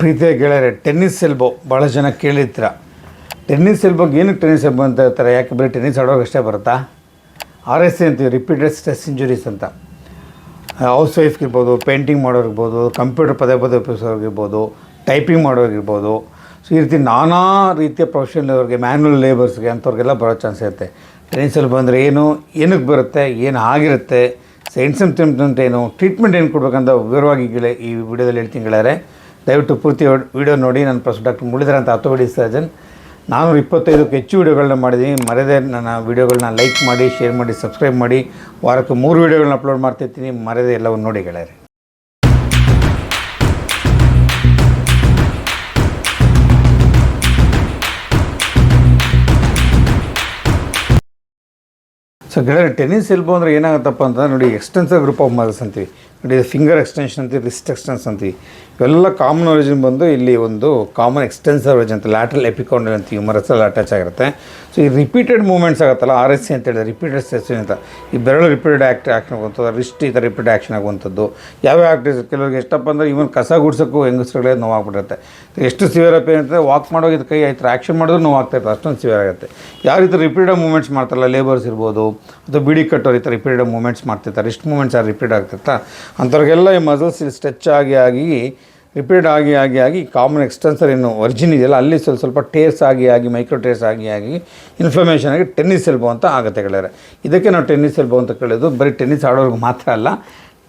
ಪ್ರೀತಿಯ ಗೆಳೆಯರೆ, tennis elbow ಭಾಳ ಜನ ಕೇಳಿರ್ತೀರ ಟೆನ್ನಿಸ್ ಎಲ್ಬೋಗೆ ಏನಕ್ಕೆ ಟೆನ್ನಿಸ್ ಎಲ್ಬೋ ಅಂತ ಹೇಳ್ತಾರೆ? ಯಾಕೆ ಬರೀ ಟೆನ್ನಿಸ್ ಆಡೋರು ಅಷ್ಟೇ ಬರುತ್ತಾ? ಆರ್ ಎಸ್ ಸಿ ಅಂತೀವಿ ರಿಪೀಟೆಡ್ ಸ್ಟ್ರೆಸ್ ಇಂಜುರೀಸ್ ಅಂತ ಹೌಸ್ ವೈಫ್ಗಿರ್ಬೋದು ಪೇಂಟಿಂಗ್ ಮಾಡೋರಿರ್ಬೋದು ಕಂಪ್ಯೂಟರ್ ಪದೇ ಪದೇ ಉಪಯೋಗಿಸೋರಿರ್ಬೋದು ಟೈಪಿಂಗ್ ಮಾಡೋರಿರ್ಬೋದು ಸೊ ಈ ರೀತಿ ನಾನಾ ರೀತಿಯ ಪ್ರೊಫೆಷನಲ್ ಅವ್ರಿಗೆ ಮ್ಯಾನ್ಯಲ್ ಲೇಬರ್ಸ್ಗೆ ಅಂಥವ್ರಿಗೆಲ್ಲ ಬರೋ ಚಾನ್ಸ್ ಇರುತ್ತೆ. ಟೆನ್ನಿಸ್ ಎಲ್ಬೋ ಅಂದರೆ ಏನು, ಏನಕ್ಕೆ ಬರುತ್ತೆ, ಏನು ಆಗಿರುತ್ತೆ ಸೈನ್ಸ್ ಅಂತ ಏನು ಟ್ರೀಟ್ಮೆಂಟ್ ಏನು ಕೊಡಬೇಕಂತ ವಿವರವಾಗಿ ಈ ವಿಡಿಯೋದಲ್ಲಿ ಹೇಳ್ತೀನಿ ಗೆಳೆಯರೆ. ದಯವಿಟ್ಟು ಪೂರ್ತಿ ವಿಡಿಯೋ ನೋಡಿ, ನನ್ನ ಪ್ರೊಫೆಸರ್ ಡಾಕ್ಟರ್ ಮುಳಿದರ ಅಂತ ಸರ್ಜನ್. ನಾನು ಇಪ್ಪತ್ತೈದಕ್ಕೆ ಹೆಚ್ಚು ವೀಡಿಯೋಗಳನ್ನ ಮಾಡಿದ್ದೀನಿ. ಮರೆದೇ ನನ್ನ ವೀಡಿಯೋಗಳನ್ನ ಲೈಕ್ ಮಾಡಿ, ಶೇರ್ ಮಾಡಿ, ಸಬ್ಸ್ಕ್ರೈಬ್ ಮಾಡಿ. ವಾರಕ್ಕೆ ಮೂರು ವೀಡಿಯೋಗಳನ್ನ ಅಪ್ಲೋಡ್ ಮಾಡ್ತಿರ್ತೀನಿ. ಮರೆದೇ ಎಲ್ಲವನ್ನು ನೋಡಿ ಗೆಳೆಯರೆ. ಸೊ ಗೆಳೆಯರೆ ಟೆನ್ನಿಸ್ ಎಲ್ಬೋ ಅಂದರೆ ಏನಾಗುತ್ತಪ್ಪ ಅಂತಂದ್ರೆ ನೋಡಿ ಎಕ್ಸ್ಟೆನ್ಸಿವ್ ಗ್ರೂಪ್ ಆಫ್ ಮಸಲ್ಸ್ ಅಂತೀವಿ. ನೋಡಿ ಫಿಂಗರ್ ಎಕ್ಸ್ಟೆನ್ಷನ್ ಅಂತೀವಿ ರಿಸ್ಟ್ ಎಕ್ಸ್ಟೆನ್ಸ್ ಅಂತೀವಿ. ಇವೆಲ್ಲ ಕಾಮನ್ ಒರಿಜಿನ್ ಬಂದು ಇಲ್ಲಿ ಒಂದು ಕಾಮನ್ ಎಕ್ಸ್ಟೆನ್ಸಿವ್ ಒರಿಜಿನ್ ಅಂತ ಲ್ಯಾಟ್ರಲ್ ಎಪಿಕೌಂಡಲ್ ಅಂತ ಮರಸಲ್ಲಿ ಅಟ್ಯಾಚ್ ಆಗಿರುತ್ತೆ. ಸೊ ಈ ರಿಪೀಟೆಡ್ ಮೂವ್ಮೆಂಟ್ಸ್ ಆಗುತ್ತಲ್ಲ ಆರ್ ಎಸ್ ಸಿ ಅಂತ ಹೇಳಿದ್ರೆ ರಿಪೀಟೆಡ್ ಸ್ಟ್ರೆಸ್ ಅಂತ. ಈ ಬೆರಳು ರಿಪೀಟೆಡ್ ಆ್ಯಕ್ಟ್ ಆ್ಯಕ್ಷನ್ ಆಗುವಂಥದ್ದು ರಿಸ್ಟ್ ಈ ಥರ ರಿಪೀಟೆಡ್ ಆ್ಯಕ್ಷನ್ ಆಗುವಂಥದ್ದು. ಯಾವ ಆ್ಯಕ್ಟ್ ಕೆಲವ್ರಿಗೆ ಎಷ್ಟಪ್ಪ ಅಂದರೆ ಇವನ್ ಕಸ ಗುಡ್ಸೋಕ್ಕೂ ಹೆಂಗಸ್ರುಗಳೇ ನೋವಾಗ್ಬಿಡುತ್ತೆ ಎಷ್ಟು ಸಿವಿಯರ್ ಪೇನ್ ಇರ್ತದೆ ವಾಕ್ ಇದು ಕೈ ಆಯ್ತು ಆ್ಯಕ್ಷನ್ ಮಾಡಿದ್ರು ನೋವಾಗ್ತಾ ಇರ್ತದೆ, ಅಷ್ಟೊಂದು ಸಿವಿಯರ್ ಆಗುತ್ತೆ. ಯಾವ ರೀತಿ ರಿಪೀಟೆಡ್ ಮೂಮೆಂಟ್ಸ್ ಮಾಡ್ತಾರಲ್ಲ ಲೇಬರ್ಸ್ ಇರ್ಬೋದು ಅಥವಾ ಬಿಡಿ ಕಟ್ಟೋರು ಈ ಥರ ರಿಪೀಟೆಡ್ ಮೂಮೆಂಟ್ಸ್ ಮಾಡ್ತಿರ್ತಾರೆ. ಇಷ್ಟು ಮೂಮೆಂಟ್ಸ್ ಯಾರು ರಿಪೀಟ್ ಆಗ್ತಿರ್ತಾ? ಅಂಥವ್ರಿಗೆಲ್ಲ ಈ ಮಸಲ್ಸ್ ಸ್ಟ್ರೆಚ್ ಆಗಿ ಆಗಿ ರಿಪೀಟ್ ಆಗಿ ಆಗಿ ಆಗಿ ಕಾಮನ್ ಎಕ್ಸ್ಟೆನ್ಸರ್ ಏನು ಒರಿಜಿನ್ ಇದೆಯಲ್ಲ, ಅಲ್ಲಿ ಸ್ವಲ್ಪ ಸ್ವಲ್ಪ ಟೇರ್ಸ್ ಆಗಿ ಆಗಿ ಮೈಕ್ರೋ ಟೇರ್ಸ್ ಆಗಿ ಆಗಿ ಇನ್ಫ್ಲಮೇಷನ್ ಆಗಿ ಟೆನ್ನಿಸ್ ಎಲ್ಬೋ ಅಂತ ಆಗುತ್ತೆ ಗೆಳೆಯರೆ ಇದಕ್ಕೆ ನಾವು ಟೆನ್ನಿಸ್ ಎಲ್ಬೋ ಅಂತ ಕೇಳೋದು ಬರೀ ಟೆನ್ನಿಸ್ ಆಡೋರ್ಗೆ ಮಾತ್ರ ಅಲ್ಲ.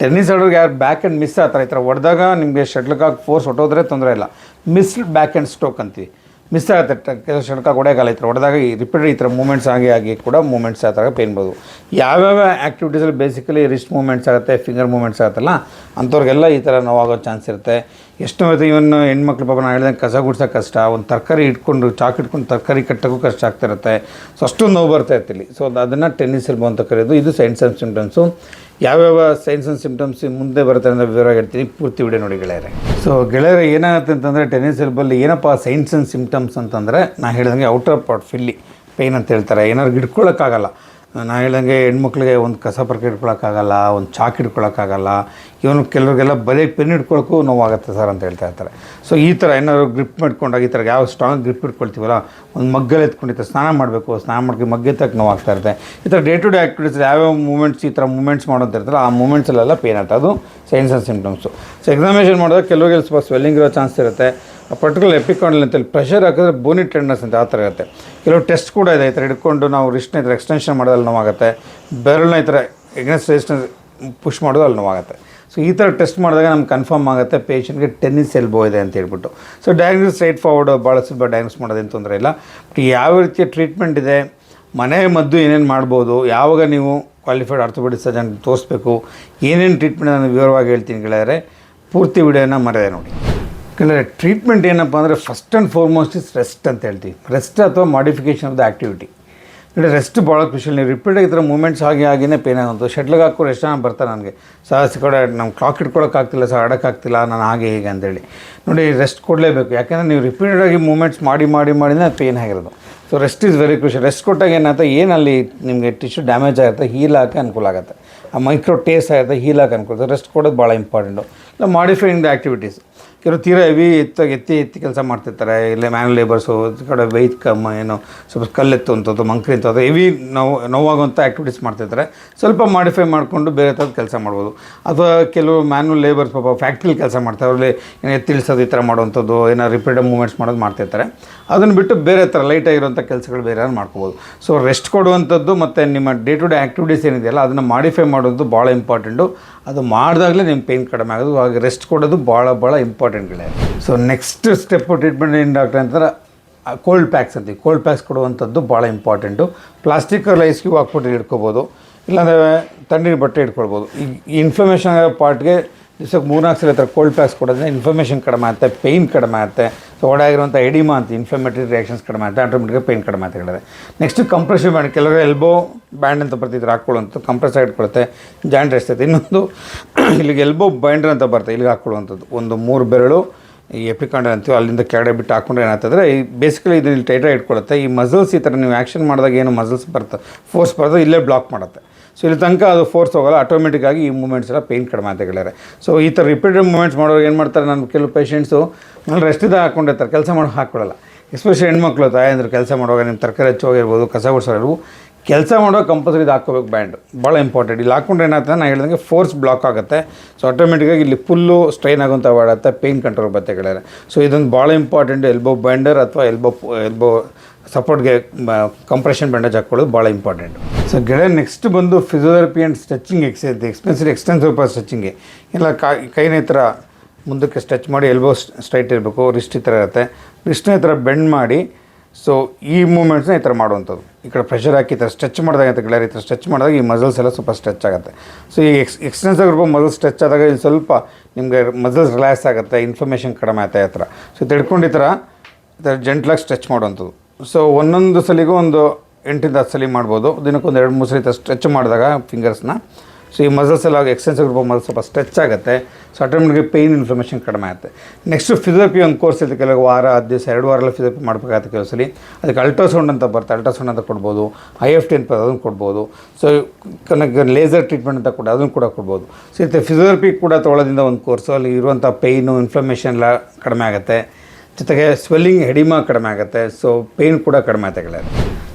ಟೆನ್ನಿಸ್ ಆಡೋರ್ಗೆ ಯಾರು ಬ್ಯಾಕ್ ಆ್ಯಂಡ್ ಮಿಸ್ ಥರ ಈ ಥರ ಹೊಡೆದಾಗ ನಿಮಗೆ ಶಟ್ಲ್ಕಾಕ್ ಫೋರ್ಸ್ ಹೊಟ್ಟೋದ್ರೆ ತೊಂದರೆ ಇಲ್ಲ. ಮಿಸ್ಡ್ ಬ್ಯಾಕ್ ಆ್ಯಂಡ್ ಸ್ಟೋಕ್ ಅಂತೀವಿ. ಮಿಸ್ ಆಗುತ್ತೆ ಕೆಲವು ಶಟ್ಲ್ಕಾಕ್ ಹೊಡೆಯೋಕ್ಕಲ್ಲ ಈ ಥರ ಹೊಡೆದಾಗ ಈ ರಿಪೀಟ್ ಈ ಥರ ಮೂಮೆಂಟ್ಸ್ ಆಗಿ ಆಗಿ ಕೂಡ ಮೂಮೆಂಟ್ಸ್ ಆ ಥರ ಪೇನ್ ಬೋದು ಯಾವ್ಯಾವ ಆ್ಯಕ್ಟಿವಿಟೀಸಲ್ಲಿ ಬೇಸಿಕಲಿ ರಿಸ್ಟ್ ಮೂಮೆಂಟ್ಸ್ ಆಗುತ್ತೆ ಫಿಂಗರ್ ಮೂಮೆಂಟ್ಸ್ ಆಗುತ್ತಲ್ಲ ಅಂಥವ್ರಿಗೆಲ್ಲ ಈ ಥರ ನೋವಾಗೋ ಚಾನ್ಸ್ ಇರುತ್ತೆ ಎಷ್ಟು ಹೊತ್ತು ಇವನ್ ಹೆಣ್ಮಕ್ಳು ಪಾಪ ನಾನು ಹೇಳ್ದಂಗೆ ಕಸ ಗುಡ್ಸೋಕೆ ಕಷ್ಟ, ಒಂದು ತರಕಾರಿ ಇಟ್ಕೊಂಡು, ಚಾಕ್ ಇಟ್ಕೊಂಡು ತರಕಾರಿ ಕಟ್ಟೋಕ್ಕೂ ಕಷ್ಟ ಆಗ್ತಿರುತ್ತೆ. ಸೊ ಅಷ್ಟೊಂದು ನೋವು ಬರ್ತಾ ಇರ್ತಿಲ್ಲಿ ಸೊ ಅದನ್ನು ಟೆನ್ನಿಸ್ ಎಲ್ಬೋ ಅಂತ ಕರೆಯೋದು. ಇದು ಸೈನ್ಸ್ ಆ್ಯಂಡ್ ಸಿಮ್ಟಮ್ಸು ಯಾವ್ಯಾವ ಸೈನ್ಸ್ ಆ್ಯಂಡ್ ಸಿಮ್ಟಮ್ಸ್ ಮುಂದೆ ಬರುತ್ತೆ ಅಂತ ವಿವರವಾಗಿ ಹೇಳ್ತೀನಿ. ಪೂರ್ತಿ ವಿಡಿಯೋ ನೋಡಿ ಗೆಳೆಯರೆ. ಸೊ ಗೆಳೆಯರೆ, ಏನಾಗುತ್ತೆ ಅಂತಂದರೆ ಟೆನ್ನಿಸ್ ಎಲ್ಬಲ್ಲಿ ಏನಪ್ಪ ಸೈನ್ಸ್ ಆ್ಯಂಡ್ ಸಿಮ್ಟಮ್ಸ್ ಅಂತಂದರೆ, ನಾನು ಹೇಳ್ದಂಗೆ ಔಟರ್ ಪಾರ್ಟ್ ಫಿಲ್ಲಿ ಪೇನ್ ಅಂತ ಹೇಳ್ತಾರೆ. ಏನಾದ್ರು ಹಿಡ್ಕೊಳ್ಳೋಕ್ಕಾಗಲ್ಲ ನಾನು ಹೇಳ್ದಂಗೆ ಹೆಣ್ಮಕ್ಳಿಗೆ ಒಂದು ಕಸ ಪರ್ಕೆ ಇಟ್ಕೊಳೋಕ್ಕಾಗಲ್ಲ, ಒಂದು ಚಾಕ್ ಇಟ್ಕೊಳೋಕ್ಕಾಗಲ್ಲ, ಇವನು ಕೆಲವರಿಗೆಲ್ಲ ಬಲೆ ಪೆನ್ ಇಟ್ಕೊಳಕ್ಕೂ ನೋವಾಗುತ್ತೆ ಸರ್ ಅಂತ ಹೇಳ್ತಾ ಇರ್ತಾರೆ. ಸೊ ಈ ಥರ ಏನಾದ್ರು ಗ್ರಿಪ್ ಮಾಡ್ಕೊಂಡಾಗ ಈ ಥರ ಯಾವ ಸ್ಟ್ರಾಂಗ್ ಗ್ರಿಪ್ ಇಟ್ಕೊಳ್ತೀವಲ್ಲ, ಒಂದು ಮಗ್ಗಲ್ಲಿ ಎತ್ಕೊಂಡಿರ್ತಾರೆ ಸ್ನಾನ ಮಾಡಬೇಕು, ಸ್ನಾನ ಮಾಡ್ಕೊಂಡು ಮಗ್ಗೆ ತಕ್ಕ ನೋವಾಗ್ತಾ ಇರುತ್ತೆ. ಈ ಥರ ಡೇ ಟು ಡೇ ಆ್ಯಕ್ಟಿವಿಟೀಸ್ ಯಾವ್ಯಾವ ಮೂಮೆಂಟ್ಸ್ ಈ ಥರ ಮೂಮೆಂಟ್ಸ್ ಇರ್ತಾರೆ ಆ ಮೂಮೆಂಟ್ಸಲ್ಲೆಲ್ಲ ಪೇನ್ ಆಗ್ತದೆ ಅದು signs and symptoms so examination ಮಾಡಿದಾಗ ಕೆಲವರಿಗೆ ಸ್ವಲ್ಪ ಸ್ವೆಲ್ಲಿಂಗ್ ಇರೋ ಚಾನ್ಸ್ ಇರುತ್ತೆ. ಪರ್ಟಿಕ್ಯುಲರ್ ಎಪಿಕಾಂಡಲ್ ಅಂತೇಳಿ ಪ್ರೆಷರ್ ಹಾಕಿದ್ರೆ ಬೋನಿ ಟೆಂಡರ್ಸ್ ಅಂತ ಆ ಥರ ಇರುತ್ತೆ. ಕೆಲವು ಟೆಸ್ಟ್ ಕೂಡ ಇದೆ, ಈ ಥರ ಹಿಡ್ಕೊಂಡು ನಾವು ರಿಸ್ಟ್ನ ಈ ಥರ ಎಕ್ಸ್ಟೆನ್ಷನ್ ಮಾಡೋದಲ್ಲಿ ನೋವಾಗುತ್ತೆ. ಬೆರಳನ್ನ ಈ ಥರ ಎಗ್ನೆಸ್ಟ್ ರಿಸ್ಟ್ನ ಪುಷ್ ಮಾಡೋದು ಅಲ್ಲಿ ನೋವಾಗುತ್ತೆ. ಸೊ ಈ ಥರ ಟೆಸ್ಟ್ ಮಾಡಿದಾಗ ನಮ್ಗೆ ಕನ್ಫರ್ಮ್ ಆಗುತ್ತೆ ಪೇಷಂಟ್ಗೆ ಟೆನ್ನಿಸ್ ಎಲ್ಬೋ ಇದೆ ಅಂತ ಹೇಳ್ಬಿಟ್ಟು. ಸೊ ಡಯಾಗ್ನೋಸ್ ಸ್ಟ್ರೈಟ್ ಫಾರ್ವರ್ಡ್ ಭಾಳ ಸುಲಭ ಡಯಾಗ್ನೋಸ್ ಮಾಡೋದೇನು ತೊಂದರೆ ಇಲ್ಲ. ಬಟ್ ಯಾವ ರೀತಿಯ ಟ್ರೀಟ್ಮೆಂಟ್ ಇದೆ, ಮನೆ ಮದ್ದು ಏನೇನು ಮಾಡ್ಬೋದು, ಯಾವಾಗ ನೀವು ಕ್ವಾಲಿಫೈಡ್ ಆರ್ಥೋಪೆಡಿಕ್ ಸರ್ಜನ್ ತೋರಿಸ್ಬೇಕು. ಏನೇನು ಟ್ರೀಟ್ಮೆಂಟ್ ನಾನು ವಿವರವಾಗಿ ಹೇಳ್ತೀನಿ ಗೆಳೆಯರೆ, ಪೂರ್ತಿ ವಿಡಿಯೋನ ಮರೆಯದೆ ನೋಡಿ. ಗೆಳೆಯರೆ ಟ್ರೀಟ್ಮೆಂಟ್ ಏನಪ್ಪ ಅಂದರೆ first and foremost is rest ಅಂತ ಹೇಳ್ತೀವಿ. ರೆಸ್ಟ್ ಅಥವಾ modification of the activity rest ಭಾಳ ಖುಷಿ ನೀವು ರಿಪೀಟಾಗಿ ಈ ಥರ ಮೂಮೆಂಟ್ಸ್ ಆಗಿ ಆಗಿನೇ ಪೇನ್ ಆಗೋದು ಶಟ್ಲಿಗೆ ಹಾಕೋ ರೆಸ್ಟ್ ಬರ್ತಾರೆ ನನಗೆ. ಸಾಹಸ ಕೂಡ ನಮ್ಮ ಕ್ಲಾಕ್ ಇಟ್ಕೊಳಕ್ಕಾಗ್ತಿಲ್ಲ ಸರ್ ಆಡೋಕ್ಕಾಗ್ತಿಲ್ಲ ನಾನು ಹಾಗೆ ಹೀಗೆ ಅಂತೇಳಿ. ನೋಡಿ ರೆಸ್ಟ್ ಕೊಡಲೇಬೇಕು. ಯಾಕೆಂದರೆ ನೀವು ರಿಪೀಟೆಡಾಗಿ ಮೂಮೆಂಟ್ಸ್ ಮಾಡಿ ಮಾಡಿ, ಮಾಡಿನೇ ಪೇನ್ ಆಗಿರೋದು. So rest is very crucial rest ಕೊಟ್ಟಾಗ ಏನಾಗುತ್ತೆ? ಏನಲ್ಲಿ ನಿಮಗೆ ಟಿಶ್ಯೂ ಡ್ಯಾಮೇಜ್ ಆಗುತ್ತೆ ಹೀಲ್ ಹಾಕಿ ಅನುಕೂಲ ಆಗುತ್ತೆ. ಆ ಮೈಕ್ರೋ ಟೇಸ್ ಆಗುತ್ತೆ ಹೀಲ್ ಹಾಕಿ ಅನುಕೂಲ ರೆಸ್ಟ್ ಕೊಡೋದು ಭಾಳ ಇಂಪಾರ್ಟೆಂಟು ಮಾಡಿಫೈಯಿಂಗ್ ದ ಆ್ಯಕ್ಟಿವಿಟೀಸ್ ಕೆಲವು ತೀರಾ ಹೆವಿ ಎತ್ತ, ಎತ್ತಿ ಎತ್ತಿ ಕೆಲಸ ಮಾಡ್ತಿರ್ತಾರೆ. ಇಲ್ಲೇ ಮ್ಯಾನ್ ಲೇಬರ್ಸು ಕಡೆ ವೈತ್ ಕಮ್ಮ ಏನು ಸ್ವಲ್ಪ ಕಲ್ಲೆತ್ತುವಂಥದ್ದು ಮಂಕ್ರಿ ಅಂಥದ್ದು ಹೆವಿ ನೋವು ನೋವಾಗುವಂಥ ಆ್ಯಕ್ಟಿವಿಟೀಸ್ ಮಾಡ್ತಿರ್ತಾರೆ. ಸ್ವಲ್ಪ ಮಾಡಿಫೈ ಮಾಡಿಕೊಂಡು ಬೇರೆ ಥರದ್ದು ಕೆಲಸ ಮಾಡ್ಬೋದು. ಅಥವಾ ಕೆಲವು ಮ್ಯಾನ್ಯಲ್ ಲೇಬರ್ಸ್ ಪಾಪ ಫ್ಯಾಕ್ಟ್ರಿಲಿ ಕೆಲಸ ಮಾಡ್ತಾರೆ. ಅವರಲ್ಲಿ ಏನೋ ಎತ್ತಿಳಿಸೋದು ಈ ಥರ ಮಾಡುವಂಥದ್ದು, ಏನೋ ರಿಪೀಟೆಡ್ ಮೂವ್ಮೆಂಟ್ಸ್ ಮಾಡೋದು ಮಾಡ್ತಿರ್ತಾರೆ. ಅದನ್ನು ಬಿಟ್ಟು ಬೇರೆ ಥರ ಲೈಟಾಗಿರುವಂಥ ಕೆಲಸಗಳು ಬೇರೆ ಮಾಡ್ಕೋಬೋದು. ಸೊ ರೆಸ್ಟ್ ಕೊಡುವಂಥದ್ದು ಮತ್ತು ನಿಮ್ಮ ಡೇ ಟು ಡೇ ಆ್ಯಕ್ಟಿವಿಟೀಸ್ ಏನಿದೆಯಲ್ಲ, ಅದನ್ನು ಮಾಡಿಫೈ ಮಾಡೋದು ಭಾಳ ಇಂಪಾರ್ಟೆಂಟು ಅದು ಮಾಡಿದಾಗಲೇ ನಿಮ್ಮ ಪೇಯ್ನ್ ಕಡಿಮೆ ಆಗೋದು. ಹಾಗೆ ರೆಸ್ಟ್ ಕೊಡೋದು ಭಾಳ ಭಾಳ ಇಂಪಾರ್ಟೆಂಟ್ಗಳೇ ಸೊ ನೆಕ್ಸ್ಟ್ ಸ್ಟೆಪ್ ಟ್ರೀಟ್ಮೆಂಟ್ ಏನು ಡಾಕ್ಟರ್ ಅಂತಂದ್ರೆ ಕೋಲ್ಡ್ ಪ್ಯಾಕ್ಸ್ ಅಂತೀವಿ. ಕೋಲ್ಡ್ ಪ್ಯಾಕ್ಸ್ ಕೊಡುವಂಥದ್ದು ಭಾಳ ಇಂಪಾರ್ಟೆಂಟು ಪ್ಲಾಸ್ಟಿಕ್ ಲೈಸ್ ಕ್ಯೂ ಹಾಕ್ಬಿಟ್ಟು ಇಟ್ಕೋಬೋದು ಇಲ್ಲಾಂದರೆ ತಣ್ಣೀರು ಬಟ್ಟೆ ಇಟ್ಕೊಳ್ಬೋದು ಈ ಇನ್ಫ್ಲಮೇಷನ್ ಆಗೋ ಪಾರ್ಟ್ಗೆ ದಿವ್ಸಕ್ಕೆ ಮೂರ್ನಾಲ್ಕು ಸಲ ಥರ ಕೋಲ್ಡ್ ಪ್ಯಾಕ್ಸ್ ಕೊಡೋದ್ರಿಂದ ಇನ್ಫಾರ್ಮೇಷನ್ ಕಡಿಮೆ ಆಗುತ್ತೆ ಪೇಯ್ನ್ ಕಡಿಮೆ ಆಗುತ್ತೆ. ಸೊ ಒಳಗಿರುವಂಥ ಎಡಿಮಾ ಅಂತ ಇನ್ಫ್ಲಮೇಟರಿ ರಿಯಾಕ್ಷನ್ಸ್ ಕಡಿಮೆ ಆಗುತ್ತೆ ಆಟೋಮೆಟಿಕ್ ಪೇಯ್ನ್ ಕಡಿಮೆ ಅಂತ ಹೇಳಿದೆ ನೆಕ್ಸ್ಟ್ ಕಂಪ್ರೆಷನ್ ಬ್ಯಾಂಡ್ ಕೆಲವರು ಎಲ್ಬೋ ಬ್ಯಾಂಡ್ ಅಂತ ಬರ್ತಿದ್ರು, ಹಾಕ್ಕೊಳ್ಳುವಂಥದ್ದು ಕಂಪ್ರೆಸ್ ಆಗಿಟ್ಕೊಳುತ್ತೆ ಜಾಯಿಂಟ್ ರೆಸ್ತೈತೆ ಇನ್ನೊಂದು, ಇಲ್ಲಿಗೆ ಎಲ್ಬೋ ಬೈಂಡರ್ ಅಂತ ಬರುತ್ತೆ, ಇಲ್ಲಿಗೆ ಹಾಕ್ಕೊಳ್ಳುವಂಥದ್ದು. ಒಂದು ಮೂರು ಬೆರಳು, ಈ ಎಪಿಕಾಂಡ್ ಅಂತೀವಿ, ಅಲ್ಲಿಂದ ಕೆಳಗಡೆ ಬಿಟ್ಟು ಹಾಕೊಂಡ್ರೆ ಏನಾಗ್ತದೆ, ಈ ಬೇಸಿಕಲಿ ಇದು ಇಲ್ಲಿ ಟೈಟಾಗಿ ಇಟ್ಕೊಳ್ಳುತ್ತೆ. ಈ ಮಸಲ್ಸ್ ಈ ಥರ ನೀವು ಆ್ಯಕ್ಷನ್ ಮಾಡಿದಾಗ ಏನು ಮಸಲ್ಸ್ ಬರ್ತದೆ ಫೋರ್ಸ್ ಬರ್ತದೆ ಇಲ್ಲೇ ಬ್ಲಾಕ್ ಮಾಡುತ್ತೆ. ಸೊ ಇಲ್ಲಿ ತನಕ ಅದು ಫೋರ್ಸ್ ಹೋಗಲ್ಲ. ಆಟೋಮೆಟಿಕ್ಕಾಗಿ ಈ ಮೂಮೆಂಟ್ಸ್ ಎಲ್ಲ ಪೇಯ್ನ್ ಕಡಿಮೆ ಅಂತ ಹೇಳಿದ್ದಾರೆ ಸೊ ಈ ಥರ ರಿಪೀಟೆಡ್ ಮೂಮೆಂಟ್ಸ್ ಮಾಡೋರು ಏನು ಮಾಡ್ತಾರೆ? ನಾನು ಕೆಲವು ಪೇಷೆಂಟ್ಸು ನಾನು ರೆಸ್ಟಿದ ಹಾಕ್ಕೊಂಡಿರ್ತಾರೆ. ಕೆಲಸ ಮಾಡೋ ಹಾಕ್ಕೊಳ್ಳಲ್ಲ ಎಸ್ಪೆಷಲಿ ಹೆಣ್ಮಕ್ಳು, ತಾಯಂದ್ರೆ ಕೆಲಸ ಮಾಡುವಾಗ ನಿಮ್ಮ ತರಕಾರಿ ಹಚ್ಚೋಗಿರ್ಬೋದು ಕಸ ಗುಡಿಸೋರು ಕೆಲಸ ಮಾಡೋ ಕಂಪಲ್ಸರಿ ಇದು ಹಾಕ್ಕೋಬೇಕು ಬ್ಯಾಂಡ್ ಭಾಳ ಇಂಪಾರ್ಟೆಂಟ್ ಇಲ್ಲಿ ಹಾಕ್ಕೊಂಡ್ರೆ ಏನಾಗ್ತದೆ? ನಾನು ಹೇಳ್ದಂಗೆ ಫೋರ್ಸ್ ಬ್ಲಾಕ್ ಆಗುತ್ತೆ. ಸೊ ಆಟೋಮೆಟಿಕ್ಕಾಗಿ ಇಲ್ಲಿ ಫುಲ್ಲು ಸ್ಟ್ರೈನ್ ಆಗುವಂಥ ಮಾಡುತ್ತೆ ಪೇಯ್ನ್ ಕಂಟ್ರೋಲ್ ಗೆಳೆಯರೆ. ಸೊ ಇದೊಂದು ಭಾಳ ಇಂಪಾರ್ಟೆಂಟ್ ಎಲ್ಬೋ ಬ್ಯಾಂಡರ್ ಅಥವಾ ಎಲ್ಬೋ ಎಲ್ಬೋ ಸಪೋರ್ಟ್ಗೆ ಕಂಪ್ರೆಷನ್ ಬ್ಯಾಂಡೇಜ್ ಹಾಕ್ಕೊಳ್ಳೋದು ಭಾಳ ಇಂಪಾರ್ಟೆಂಟ್. ಸೊ ಗೆಳೆಯ ನೆಕ್ಸ್ಟ್ ಬಂದು physiotherapy and stretching exercise expensive extensive per ಸ್ಟ್ರೆಚಿಂಗೆ ಎಲ್ಲ ಕೈನ ಈ ಥರ ಮುಂದಕ್ಕೆ ಸ್ಟ್ರೆಚ್ ಮಾಡಿ ಎಲ್ಬೋ ಸ್ಟ್ರೈಟ್ ಇರಬೇಕು ರಿಸ್ಟ್ ಈ ಥರ ಇರುತ್ತೆ. ರಿಸ್ಟ್ನ ಈ ಥರ ಬೆಂಡ್ ಮಾಡಿ ಸೊ ಈ ಮೂಮೆಂಟ್ಸ್ನ ಈ ಥರ ಮಾಡುವಂಥದ್ದು. ಈ ಕಡೆ ಪ್ರೆಷರ್ ಹಾಕಿ ಈ ಥರ ಸ್ಟ್ರೆಚ್ ಮಾಡಿದಾಗ ಅಂತ ಗೆಳೆಯರ್, ಈ ಥರ ಸ್ಟ್ರೆಚ್ ಮಾಡಿದಾಗ ಈ ಮಸಲ್ಸ್ ಎಲ್ಲ ಸ್ವಲ್ಪ ಸ್ಟ್ರೆಚ್ ಆಗುತ್ತೆ. ಸೊ ಈ ಎಕ್ಸ್ ಎಕ್ಸ್ಟೆನ್ಸ್ ಆಗಿರ್ಬೋದು ಮಸಲ್ ಸ್ಟ್ರೆಚ್ ಆದಾಗ ಇಲ್ಲಿ ಸ್ವಲ್ಪ ನಿಮಗೆ ಮಸಲ್ಸ್ ರಿಲ್ಯಾಕ್ಸ್ ಆಗುತ್ತೆ ಇನ್ಫಾರ್ಮೇಷನ್ ಕಡಿಮೆ ಆಯ್ತಾ ಈ ಥರ. ಸೊ ತಿಳ್ಕೊಂಡು ಈ ಥರ ಈ ಥರ ಜೆಂಟ್ಲಾಗಿ ಸ್ಟ್ರೆಚ್ ಮಾಡುವಂಥದ್ದು. ಸೊ ಒಂದೊಂದು ಸಲಿಗೂ ಒಂದು ಎಂಟರಿಂದ ಹತ್ತು ಸಲ ಮಾಡ್ಬೋದು. ದಿನಕ್ಕೊಂದು ಎರಡು, ಮೂರು ಸಲ ಸ್ಟ್ರೆಚ್ ಮಾಡಿದಾಗ ಫಿಂಗರ್ಸ್ನ ಸೊ ಈ ಮಸಲ್ಸ್ ಎಲ್ಲ ಎಕ್ಸ್ಟೆನ್ಸಿವ್ ಗ್ರೂಪ್ ಮಸಲ್ ಸ್ವಲ್ಪ ಸ್ಟ್ರೆಚ್ ಆಗುತ್ತೆ. ಸೊ ಆಟೋಮೆಟಿಕ್ ಪೇಯ್ನ್ ಇನ್ಫ್ಲಮೇಷನ್ ಕಡಿಮೆ ಆಗುತ್ತೆ. ನೆಕ್ಸ್ಟ್ ಫಿಸಿಯೋಥೆರಪಿ ಒಂದು ಕೋರ್ಸ್ ಇದೆ ಕೆಲವು ವಾರ, ಹತ್ತು ದಿವಸ, ಎರಡು ವಾರಲ್ಲಿ ಫಿಸಿಯೋಥೆರಪಿ ಮಾಡಬೇಕಾಗುತ್ತೆ ಕೆಲವು ಸಲ. ಅದಕ್ಕೆ ಅಲ್ಟ್ರಾಸೌಂಡ್ ಅಂತ ಬರುತ್ತೆ. ಅಲ್ಟ್ರಾಸೌಂಡ್ ಅಂತ ಕೊಡ್ಬೋದು. ಐ ಎಫ್ ಟಿ ಅಂತ ಅದನ್ನು ಕೊಡ್ಬೋದು. ಸೊ ಕನಕ ಲೇಸರ್ ಟ್ರೀಟ್ಮೆಂಟ್ ಅಂತ ಕೂಡ, ಅದನ್ನು ಕೂಡ ಕೊಡ್ಬೋದು. ಸೊ ಇತ್ತೆ ಫಿಸಿಯೋಥೆರಪಿ ಕೂಡ ತೊಗೊಳೋದ್ರಿಂದ ಒಂದು ಕೋರ್ಸು ಅಲ್ಲಿ ಇರುವಂಥ ಪೇಯ್ನು ಇನ್ಫ್ಲಮೇಷನ್ ಎಲ್ಲ ಕಡಿಮೆ ಆಗುತ್ತೆ. ಜೊತೆಗೆ ಸ್ವೆಲ್ಲಿಂಗ್ ಹೆಡಿಮಾ ಕಡಿಮೆ ಆಗುತ್ತೆ ಸೊ ಪೇಯ್ನ್ ಕೂಡ ಕಡಿಮೆ ಆಗುತ್ತೆ ಗೆಳೆಯರು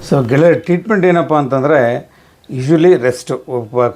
ಸೊ ಗೆಳೆಯರು ಟ್ರೀಟ್ಮೆಂಟ್ ಏನಪ್ಪ ಅಂತಂದರೆ usually rest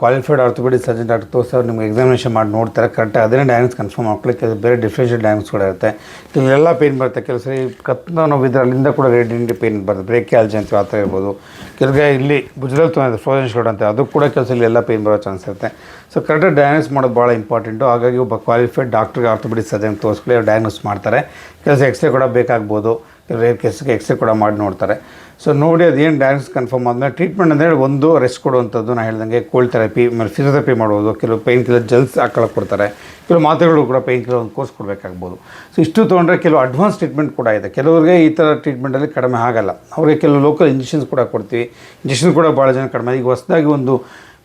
qualified orthopaedic surgeon doctor ತೋರಿಸೋರು ನಿಮ್ಗೆ ಎಕ್ಸಾಮಿನೇಷನ್ ಮಾಡಿ ನೋಡ್ತಾರೆ. ಕರೆಕ್ಟಾಗಿ ಅದನ್ನೇ ಡಯಾಗ್ನೋಸ್ ಕನ್ಫರ್ಮ್ ಆಗ್ಲಿಕ್ಕೆ ಬೇರೆ ಡಿಫ್ರೆನ್ಷಿಯಲ್ ಡಯಾಗ್ನೋಸ್ ಕೂಡ ಇರುತ್ತೆ. ಇಲ್ಲೆಲ್ಲ ಪೇಯ್ನ್ ಬರುತ್ತೆ. ಕೆಲವು ಸರಿ ಕತ್ನ ನೋವು ಇದ್ರೆ ಅಲ್ಲಿಂದ ಕೂಡ ರೆಡ್ ಪೇಯ್ನ್ ಬರುತ್ತೆ. ಬ್ರೇಕ್ ಆಲ್ಜಿ ಅಂತ ಆ ಥರ ಇರ್ಬೋದು. ಕೆಲವೇ ಇಲ್ಲಿ ಭುಜದಲ್ಲಿ ತೊಗೊಂಡಿದೆ ಫ್ರೋಜನ್ ಶೋಡ್ ಅಂತ ಅದು ಕೂಡ ಕೆಲಸ ಇಲ್ಲಿ ಎಲ್ಲ ಪೇಯ್ನ್ ಬರೋ ಚಾನ್ಸ್ ಇರುತ್ತೆ. ಸೊ ಕರೆಕ್ಟಾಗಿ ಡಯಾಗ್ನೋಸ್ ಮಾಡೋದು ಭಾಳ ಇಂಪಾರ್ಟೆಂಟು ಹಾಗಾಗಿ ಒಬ್ಬ ಕ್ವಾಲಿಫೈಡ್ ಡಾಕ್ಟ್ರಿಗೆ ಆರ್ಥೋಪೆಡಿಕ್ ಸರ್ಜನ್ ತೋರಿಸ್ಕೊಳ್ಳಿ ಡಯಾಗ್ನೋಸ್ ಮಾಡ್ತಾರೆ. ಕೆಲಸ ಎಕ್ಸ್ರೇ ಕೂಡ ಬೇಕಾಗ್ಬೋದು. ರೇರ್ ಕೇಸ್ಗೆ ಎಕ್ಸ್ರೇ ಕೂಡ ಮಾಡಿ ನೋಡ್ತಾರೆ. ಸೊ ನೋಡಿ ಅದೇನು ಡ್ಯಾನ್ಸ್ ಕನ್ಫರ್ಮ್ ಆದಮೇಲೆ ಟ್ರೀಟ್ಮೆಂಟ್ ಅಂದರೆ ಒಂದು ರೆಸ್ಟ್ ಕೊಡುವಂಥದ್ದು ನಾನು ಹೇಳ್ದಂಗೆ ಕೋಲ್ಡ್ ಥೆರಪಿ ಆಮೇಲೆ ಫಿಸಿಯೋಥೆರಪಿ ಮಾಡ್ಬೋದು. ಕೆಲವು ಪೈನ್ ಕಿಲ್ಲರ್ ಜೆಲ್ಸ್ ಹಾಕೊಳಕ್ಕೆ ಕೊಡ್ತಾರೆ. ಕೆಲವು ಮಾತ್ರೆಗಳು ಕೂಡ ಪೈನ್ ಕಿಲ್ಲರ್ ಒಂದು ಕೋರ್ಸ್ ಕೊಡಬೇಕಾಗ್ಬೋದು. ಸೊ ಇಷ್ಟು ತೊಗೊಂಡ್ರೆ ಕೆಲವು ಅಡ್ವಾನ್ಸ್ ಟ್ರೀಟ್ಮೆಂಟ್ ಕೂಡ ಇದೆ. ಕೆಲವರಿಗೆ ಈ ಥರ ಟ್ರೀಟ್ಮೆಂಟಲ್ಲಿ ಕಡಿಮೆ ಆಗಲ್ಲ. ಅವರಿಗೆ ಕೆಲವು ಲೋಕಲ್ ಇಂಜೆಕ್ಷನ್ಸ್ ಕೂಡ ಕೊಡ್ತೀವಿ. ಇಂಜೆಕ್ಷನ್ ಕೂಡ ಭಾಳ ಜನ ಕಡಿಮೆ. ಈಗ ಹೊಸದಾಗಿ ಒಂದು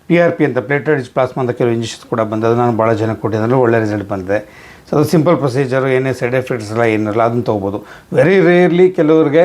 ಪಿ ಆರ್ ಪಿ ಅಂತ ಪ್ಲೇಟೆಡ್ ಪ್ಲಾಸ್ಮಾ ಅಂತ ಕೆಲವು ಇಂಜೆಕ್ಷನ್ಸ್ ಕೂಡ ಬಂದದ್ದು. ನಾನು ಭಾಳ ಜನ ಕೊಟ್ಟಿದ್ದರೂ ಒಳ್ಳೆ ರಿಸಲ್ಟ್ ಬಂದಿದೆ. ಅದು ಸಿಂಪಲ್ ಪ್ರೊಸೀಜರು ಏನೇ ಸೈಡ್ ಎಫೆಕ್ಟ್ಸ್ ಎಲ್ಲ ಏನಿರಲ್ಲ, ಅದನ್ನು ತೊಗೋಬೋದು. ವೆರಿ ರೇರ್ಲಿ ಕೆಲವ್ರಿಗೆ,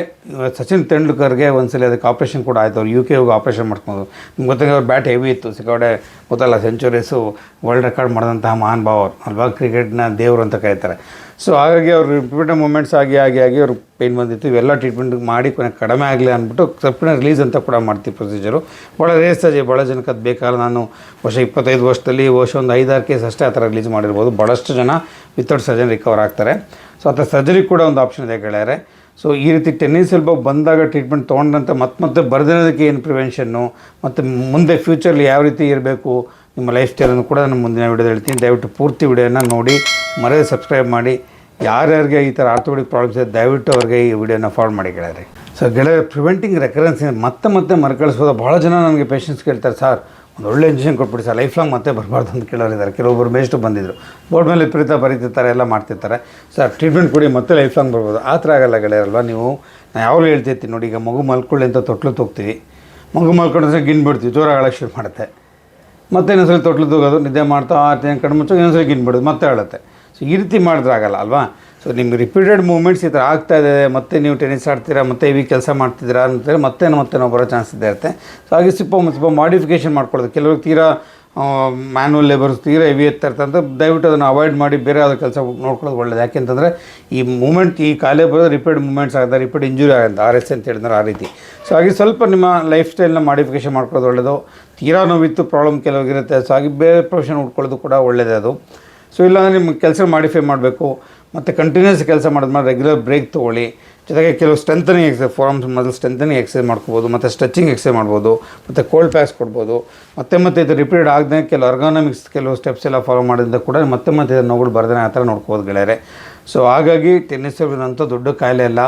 ಸಚಿನ್ ತೆಂಡೂಲ್ಕರ್ಗೆ ಒಂದ್ಸಲ ಅದಕ್ಕೆ ಆಪ್ರೇಷನ್ ಕೂಡ ಆಯಿತು. ಅವ್ರು ಯು ಕೆ ಹೋಗಿ ಆಪ್ರೇಷನ್ ಮಾಡ್ಕೊಬೋದು ನಿಮ್ಗೆ ಗೊತ್ತಾಗ ಅವ್ರ ಬ್ಯಾಟ್ ಹೆವಿ ಇತ್ತು. ಸಿಕ್ಕಾಡೆ ಗೊತ್ತಲ್ಲ ಸೆಂಚುರೀಸು ವರ್ಲ್ಡ್ ರೆಕಾರ್ಡ್ ಮಾಡಿದಂತಹ ಮಹಾನ್ ಭಾವ ಅವ್ರು. ಅಲ್ವಾ? ಕ್ರಿಕೆಟ್ನ ದೇವರು ಅಂತ ಕರೀತಾರೆ. ಸೊ ಹಾಗಾಗಿ ಅವ್ರು ರಿಪೀಟೆಡ್ ಮೂಮೆಂಟ್ಸ್ ಆಗಿ ಆಗಿ ಆಗಿ ಅವ್ರಿಗೆ ಪೇಯ್ನ್ ಬಂದಿತ್ತು. ಇವೆಲ್ಲ ಟ್ರೀಟ್ಮೆಂಟ್ ಮಾಡಿ ಕೊನೆ ಕಡಿಮೆ ಆಗಲಿ ಅಂದ್ಬಿಟ್ಟು ಸಪ್ಪಿನ ರಿಲೀಸ್ ಅಂತ ಕೂಡ ಮಾಡ್ತೀವಿ ಪ್ರೊಸೀಜರು ಭಾಳ ರೇಸ್ ಅಜಿ ಭಾಳ ಜನಕ್ಕೆ ಅದು ಬೇಕಾದ್ರೆ ನಾನು ವರ್ಷ ಇಪ್ಪತ್ತೈದು ವರ್ಷದಲ್ಲಿ, ವರ್ಷ ಒಂದು ಐದಾರು ಕೇಸ್ ಅಷ್ಟೇ ಆ ಥರ ರಿಲೀಸ್ ಮಾಡಿರ್ಬೋದು. ಭಾಳಷ್ಟು ಜನ ವಿತೌಟ್ ಸರ್ಜನ್ ರಿಕವರ್ ಆಗ್ತಾರೆ. ಸೊ ಆ ಥರ ಸರ್ಜರಿ ಕೂಡ ಒಂದು ಆಪ್ಷನ್ ಇದೆ ಗೆಳೆಯರೆ. ಸೊ ಈ ರೀತಿ ಟೆನ್ನಿಸ್ ಎಲ್ಬೋ ಬಂದಾಗ ಟ್ರೀಟ್ಮೆಂಟ್ ತೊಗೊಂಡಂತೆ ಮತ್ತೆ ಮತ್ತೆ ಬರ್ದಿರೋದಕ್ಕೆ ಏನು ಪ್ರಿವೆನ್ಷನ್ನು ಮತ್ತು ಮುಂದೆ ಫ್ಯೂಚರ್ಲಿ ಯಾವ ರೀತಿ ಇರಬೇಕು? ನಿಮ್ಮ ಲೈಫ್ ಸ್ಟೈಲನ್ನು ಕೂಡ ನಾನು ಮುಂದಿನ ವಿಡಿಯೋದಲ್ಲಿ ಹೇಳ್ತೀನಿ. ದಯವಿಟ್ಟು ಪೂರ್ತಿ ವಿಡಿಯೋನ ನೋಡಿ. ಮರೆಯದೆ ಸಬ್ಸ್ಕ್ರೈಬ್ ಮಾಡಿ, ಯಾರ್ಯಾರಿಗೆ ಈ ಥರ ಆರ್ಥೋಪೆಡಿಕ್ ಪ್ರಾಬ್ಲಮ್ಸ್ ಇದೆ, ದಯವಿಟ್ಟು ಅವ್ರಿಗೆ ಈ ವಿಡಿಯೋನ ಫಾಲೋ ಮಾಡಿ ಗೆಳೆಯರೆ. ಸೊ ಗೆಳೆಯ ಪ್ರಿವೆಂಟಿಂಗ್ ರೆಕರೆನ್ಸ್ ಮತ್ತೆ ಮತ್ತೆ ಮರುಕಳಿಸೋದು ಭಾಳ ಜನ ನನಗೆ ಪೇಷಂಟ್ಸ್ ಕೇಳ್ತಾರೆ, ಸರ್, ಒಂದು ಒಳ್ಳೆ ಇಂಜೆಕ್ಷನ್ ಕೊಟ್ಬಿಡಿ, ಸರ್ ಲೈಫ್ ಲಾಂಗ್ ಮತ್ತೆ ಬರಬಾರ್ದು ಅಂತ ಕೇಳೋರಿದ್ದಾರೆ ಕೆಲವೊಬ್ಬರು ಬೇಸ್ಟ್ ಬಂದಿದ್ರು. ಬೋರ್ಡ್ ಮೇಲೆ ವಿಪರೀತ ಬರೀತಿರ್ತಾರೆ, ಎಲ್ಲ ಮಾಡ್ತಿರ್ತಾರೆ. ಸರ್ ಟ್ರೀಟ್ಮೆಂಟ್ ಕೊಡಿ, ಮತ್ತೆ ಲೈಫ್ ಲಾಂಗ್ ಬರ್ಬೋದು ಆ ಥರ ಆಗಲ್ಲ ಗೆಳೆಯರಲ್ವ ನೀವು? ನಾನು ಯಾವಾಗಲೂ ಹೇಳ್ತಿರ್ತೀನಿ, ನೋಡಿ, ಈಗ ಮಗು ಮಲ್ಕೊಳ್ಳಿ ಅಂತ ತೊಟ್ಲು ತೋಗ್ತೀವಿ. ಮಗು ಮಲ್ಕೊಂಡ್ರೆ ಗಿನ್ ಬಿಡ್ತೀವಿ ಜೋರ ಆಳಕ್ಕೆ ಶುರು ಮಾಡುತ್ತೆ. ಮತ್ತೆ ಇನ್ನೊಂದ್ಸಲಿ ತೊಟ್ಲು ತೂಗೋದು, ನಿದ್ದೆ ಮಾಡ್ತಾ ಆರ್ತಿ ಕಣ್ಣು ಮುಚ್ಚೋ ಇನ್ನೊಂದ್ಸಲಿ ಗಿನ್ ಬಿಡೋದು, ಮತ್ತೆ ಹೇಳುತ್ತೆ ಸೊ ಈ ರೀತಿ ಮಾಡಿದ್ರೆ ಆಗಲ್ಲ, ಅಲ್ವಾ? ಸೊ ನಿಮ್ಗೆ ರಿಪೀಟೆಡ್ ಮೂವ್ಮೆಂಟ್ಸ್ ಈ ಥರ ಆಗ್ತಾ ಇದೆ, ಮತ್ತೆ ನೀವು ಟೆನಿಸ್ ಆಡ್ತೀರಾ, ಮತ್ತೆ ಇವಿ ಕೆಲಸ ಮಾಡ್ತಿದ್ದೀರಾ ಅಂತೇಳಿ ಮತ್ತೆ ಮತ್ತೆ ನಾವು ಬರೋ ಚಾನ್ಸ್ ಇದೆ ಇರುತ್ತೆ. ಸೊ ಹಾಗೆ ಸ್ವಲ್ಪ ಸ್ವಲ್ಪ ಮಾಡಿಫಿಕೇಷನ್ ಮಾಡ್ಕೊಳ್ಳೋದು. ಕೆಲವ್ರಿಗೆ ತೀರಾ ಮ್ಯಾನುವಲ್ ಲೇಬರ್ಸ್ ತೀರಾ ಹೆವಿ ಎತ್ತಿರ್ತಂತ ದಯವಿಟ್ಟು ಅದನ್ನು ಅವಾಯ್ಡ್ ಮಾಡಿ ಬೇರೆ ಯಾವುದೋ ಕೆಲಸ ನೋಡ್ಕೊಳ್ಳೋದು ಒಳ್ಳೇದು. ಯಾಕೆಂತಂದರೆ ಈ ಮೂಮೆಂಟ್ ಈ ಕಾಲೇ ಬರೋದು ರಿಪೀಟ್ ಮೂಮೆಂಟ್ಸ್ ಆಗುತ್ತೆ ರಿಪೀಟ್ ಇಂಜುರಿ ಆಗುತ್ತೆ ಆರ್ ಎಸ್ ಅಂತ ಹೇಳಿದ್ರೆ ಆ ರೀತಿ. ಸೊ ಹಾಗೆ ಸ್ವಲ್ಪ ನಿಮ್ಮ ಲೈಫ್ ಸ್ಟೈಲ್ನ ಮಾಡಿಫಿಕೇಷನ್ ಮಾಡ್ಕೊಳ್ಳೋದು ಒಳ್ಳೆಯದು ತೀರಾ ನೋವಿತ್ತು ಪ್ರಾಬ್ಲಮ್ ಕೆಲವರಿಗಿರುತ್ತೆ ಸೊ ಹಾಗೆ ಬೇರೆ ಪ್ರೊಫೆಷನ್ ಹುಡ್ಕೊಳ್ಳೋದು ಕೂಡ ಒಳ್ಳೆಯದೇ ಅದು. ಸೊ ಇಲ್ಲಾಂದರೆ ನಿಮ್ಮ ಕೆಲಸ ಮಾಡಿಫೈ ಮಾಡಬೇಕು. ಮತ್ತು ಕಂಟಿನ್ಯೂಸ್ ಕೆಲಸ ಮಾಡಿದ್ಮೇಲೆ ರೆಗ್ಯುಲರ್ ಬ್ರೇಕ್ ತೊಗೊಳ್ಳಿ. ಜೊತೆಗೆ ಕೆಲವು ಸ್ಟ್ರೆಂಥನಿಂಗ್ ಎಕ್ಸೈಸ್ ಫಾರ್ಮ್ಸ್ ಮೊದಲು ಸ್ಟ್ರೆಂಥನಿಂಗ್ ಎಕ್ಸೈಸ್ ಮಾಡ್ಕೋಬೋದು, ಮತ್ತು ಸ್ಟ್ರೆಚಿಂಗ್ ಎಕ್ಸೈಸ್ ಮಾಡ್ಬೋದು, ಮತ್ತು ಕೋಲ್ಡ್ ಪ್ಯಾಕ್ಸ್ ಕೊಡ್ಬೋದು. ಮತ್ತೆ ಮತ್ತೆ ಇದು ರಿಪೀಟ್ ಆಗದೆ ಕೆಲವು ಅರ್ಗಾನಮಿಕ್ಸ್ ಕೆಲವು ಸ್ಟೆಪ್ಸ್ ಎಲ್ಲ ಫಾಲೋ ಮಾಡಿದ್ರೆ ಕೂಡ ಮತ್ತೆ ಮತ್ತೆ ಇದನ್ನು ನೋವುಗಳು ಬರ್ದೇ ಆ ಥರ ನೋಡ್ಕೋಬೋದು ಗೆಳೆಯರೆ. ಸೊ ಹಾಗಾಗಿ ಟೆನ್ನಿಸ್ ಅಂತ ದೊಡ್ಡ ಕಾಯಿಲೆ ಎಲ್ಲ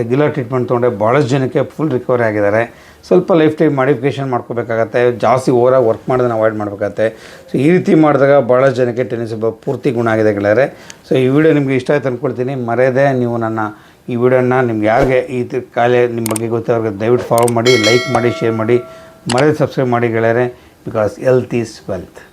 ರೆಗ್ಯುಲರ್ ಟ್ರೀಟ್ಮೆಂಟ್ ತೊಗೊಂಡೆ ಭಾಳಷ್ಟು ಜನಕ್ಕೆ ಫುಲ್ ರಿಕವರಿ ಆಗಿದ್ದಾರೆ. ಸ್ವಲ್ಪ ಲೈಫ್ ಟೈಮ್ ಮಾಡಿಫಿಕೇಷನ್ ಮಾಡ್ಕೋಬೇಕಾಗತ್ತೆ, ಜಾಸ್ತಿ ಓವರಾಗಿ ವರ್ಕ್ ಮಾಡೋದನ್ನ ಅವಾಯ್ಡ್ ಮಾಡಬೇಕಾಗತ್ತೆ. ಸೊ ಈ ರೀತಿ ಮಾಡಿದಾಗ ಭಾಳಷ್ಟು ಜನಕ್ಕೆ ಟೆನ್ನಿಸ್ ಪೂರ್ತಿ ಗುಣ ಆಗಿದೆ ಗೆಳೆಯರೆ. ಸೊ ಈ ವಿಡಿಯೋ ನಿಮಗೆ ಇಷ್ಟ ಆಯ್ತು ಅಂದ್ಕೊಳ್ತೀನಿ ಮರೆಯದೆ ನೀವು ನನ್ನ ಈ ವಿಡಿಯೋನ ನಿಮ್ಗೆ ಯಾರಿಗೆ ಈ ಕಾಲೇ ನಿಮ್ಮ ಬಗ್ಗೆ ಗೊತ್ತಿರೋರಿಗೆ ದಯವಿಟ್ಟು ಫಾಲೋ ಮಾಡಿ ಲೈಕ್ ಮಾಡಿ ಶೇರ್ ಮಾಡಿ. ಮರೆಯದೆ ಸಬ್ಸ್ಕ್ರೈಬ್ ಮಾಡಿ ಗೆಳೆಯರೆ. Because health is wealth